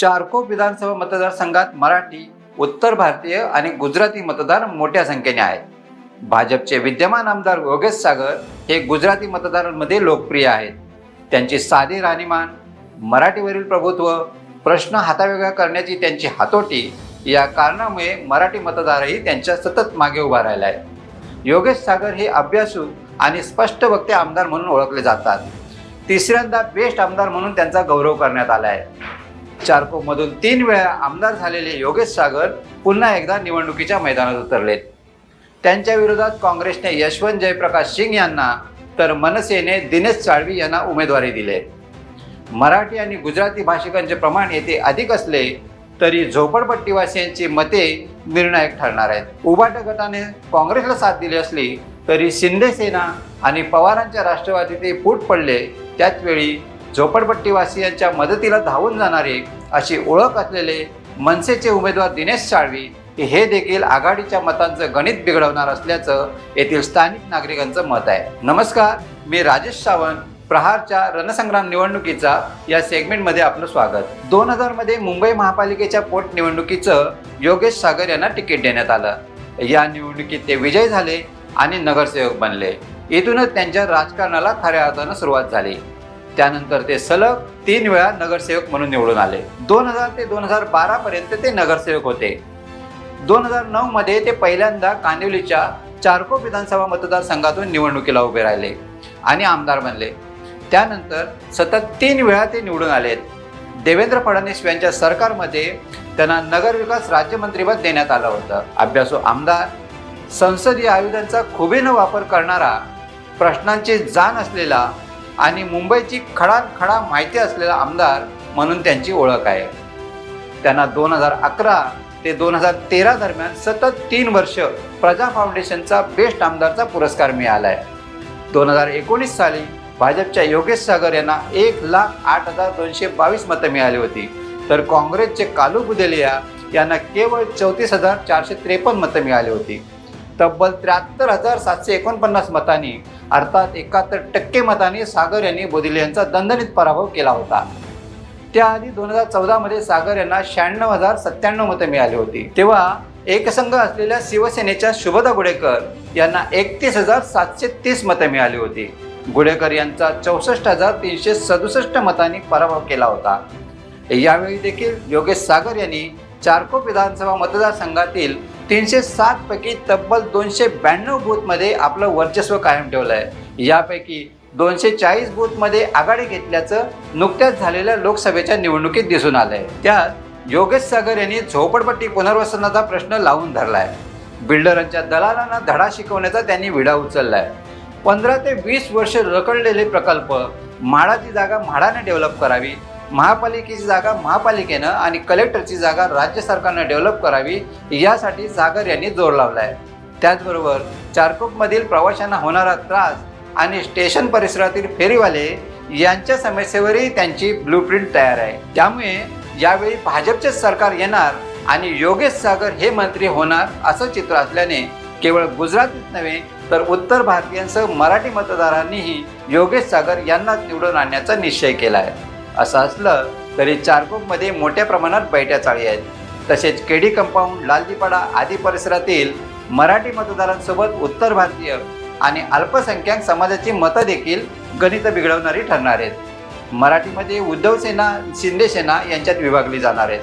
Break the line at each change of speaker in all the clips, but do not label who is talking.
चारकोप विधानसभा मतदारसंघात मराठी उत्तर भारतीय आणि गुजराती मतदार मोठ्या संख्येने आहेत. भाजपचे विद्यमान आमदार योगेश सागर हे गुजराती मतदारांमध्ये लोकप्रिय आहेत. त्यांची साधी राहणीमान मराठीवरील प्रभुत्व प्रश्न हातावेगळा करण्याची त्यांची हातोटी या कारणामुळे मराठी मतदारही त्यांच्या सतत मागे उभा राहिला आहे. योगेश सागर हे अभ्यासू आणि स्पष्ट वक्ते आमदार म्हणून ओळखले जातात. तिसऱ्यांदा बेस्ट आमदार म्हणून त्यांचा गौरव करण्यात आला आहे. चारकोपमधून तीन वेळा आमदार झालेले योगेश सागर पुन्हा एकदा निवडणुकीच्या मैदानात उतरलेत. त्यांच्या विरोधात काँग्रेसने यशवंत जयप्रकाश सिंग यांना तर मनसेने दिनेश साळवी यांना उमेदवारी दिले. मराठी आणि गुजराती भाषिकांचे प्रमाण येथे अधिक असले तरी झोपडपट्टीवासियांची मते निर्णायक ठरणार आहेत. उबाट गटाने काँग्रेसला साथ दिली असली तरी शिंदे सेना आणि पवारांच्या राष्ट्रवादीत फूट पडले. त्याचवेळी झोपडपट्टीवासियांच्या मदतीला धावून जाणारे अशी ओळख असलेले मनसेचे उमेदवार दिनेश साळवी हे देखील आघाडीच्या मतांचं गणित बिघडवणार असल्याचं येथील स्थानिक नागरिकांचं मत आहे. नमस्कार मी राजेश सावंत प्रहारच्या रणसंग्राम निवडणुकीचा या सेगमेंटमध्ये आपलं स्वागत. दोन हजारमध्ये मुंबई महापालिकेच्या पोटनिवडणुकीचं योगेश सागर यांना तिकीट देण्यात आलं. या निवडणुकीत ते विजयी झाले आणि नगरसेवक बनले. इथूनच त्यांच्या राजकारणाला खऱ्या अर्थानं सुरुवात झाली. त्यानंतर ते सलग तीन वेळा नगरसेवक म्हणून निवडून आले. दोन हजार ते दोन हजार बारा पर्यंत ते नगरसेवक होते. दोन हजार नऊ मध्ये ते पहिल्यांदा कांदिवलीच्या चारको विधानसभा मतदारसंघातून निवडणुकीला उभे राहिले आणि आमदार बनले. त्यानंतर सतत तीन वेळा ते निवडून आलेत. देवेंद्र फडणवीस यांच्या सरकारमध्ये त्यांना नगरविकास राज्यमंत्रीपद देण्यात आलं होतं. अभ्यासू आमदार संसदीय आयुधांचा खुबीनं वापर करणारा प्रश्नांची जाण असलेला आणि मुंबईची खडाखडा माहिती असलेला आमदार म्हणून त्यांची ओळख आहे. त्यांना दोन हजार अकरा ते दोन हजार तेरा दरम्यान सतत तीन वर्ष प्रजा फाउंडेशनचा बेस्ट आमदारचा पुरस्कार मिळाला आहे दोन हजार एकोणीस साली भाजपच्या योगेश सागर यांना एक लाख आठ हजार दोनशे बावीस मतं मिळाली होती. तर काँग्रेसचे कालू बुदेलिया यांना केवळ चौतीस हजार चारशे त्रेपन्न मतं मिळाली होती. तब्बल त्र्याहत्तर हजार सातशे एकोणपन्नास मतांनी अर्थात एकाहत्तर टक्के मतांनी सागर यांनी बोधिले यांचा दणदणीत पराभव केला होता. त्याआधी दोन हजार चौदामध्ये सागर यांना शहाण्णव हजार सत्त्याण्णव मतं मिळाली होती. तेव्हा एकसंघ असलेल्या शिवसेनेच्या शुभदा गुडेकर यांना एकतीस हजार सातशे तीस मतं मिळाली होती. गुडेकर यांचा चौसष्ट हजार तीनशे सदुसष्ट मतांनी पराभव केला होता. यावेळी देखील योगेश सागर यांनी चारकोप विधानसभा मतदारसंघातील तीनशे सात पैकी तब्बल दोनशे ब्याण्णव बूथमध्ये आपलं वर्चस्व कायम ठेवलं आहे यापैकी दोनशे चाळीस बूथमध्ये आघाडी घेतल्याचं नुकत्याच झालेल्या लोकसभेच्या निवडणुकीत दिसून आलं आहे त्यात योगेश सागर यांनी झोपडपट्टी पुनर्वसनाचा प्रश्न लावून धरला आहे बिल्डरांच्या दलालांना धडा शिकवण्याचा त्यांनी विडा उचलला आहे पंधरा ते वीस वर्ष रखडलेले प्रकल्प म्हाडाची जागा म्हाडाने डेव्हलप करावी महापालिकेची जागा महापालिकेनं आणि कलेक्टरची जागा राज्य सरकारनं डेव्हलप करावी यासाठी सागर यांनी जोर लावला आहे त्याचबरोबर चारकोपमधील प्रवाशांना होणारा त्रास आणि स्टेशन परिसरातील फेरीवाले यांच्या समस्येवरही त्यांची ब्लूप्रिंट तयार आहे. त्यामुळे यावेळी भाजपचे सरकार येणार आणि योगेश सागर हे मंत्री होणार असं चित्र असल्याने केवळ गुजरातीत नव्हे तर उत्तर भारतीयांसह मराठी मतदारांनीही योगेश सागर यांना निवडून आणण्याचा निश्चय केला आहे असं असलं तरी चारकोपमध्ये मोठ्या प्रमाणात बैठ्या चाळी आहेत. तसेच केडी कंपाऊंड लालजीपाडा आदी परिसरातील मराठी मतदारांसोबत उत्तर भारतीय आणि अल्पसंख्याक समाजाची मतं देखील गणित बिघडवणारी ठरणार आहेत. मराठीमध्ये उद्धव सेना शिंदे सेना यांच्यात विभागली जाणार आहेत.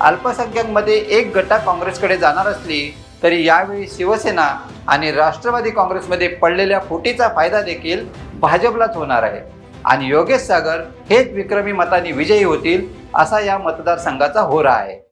अल्पसंख्याकमध्ये एक गटा काँग्रेसकडे जाणार असली तरी यावेळी शिवसेना आणि राष्ट्रवादी काँग्रेसमध्ये पडलेल्या फुटीचा फायदा देखील भाजपलाच होणार आहे. आणि योगेश सागर हेच विक्रमी मताने विजयी होतील असा या मतदारसंघाचा होरा आहे.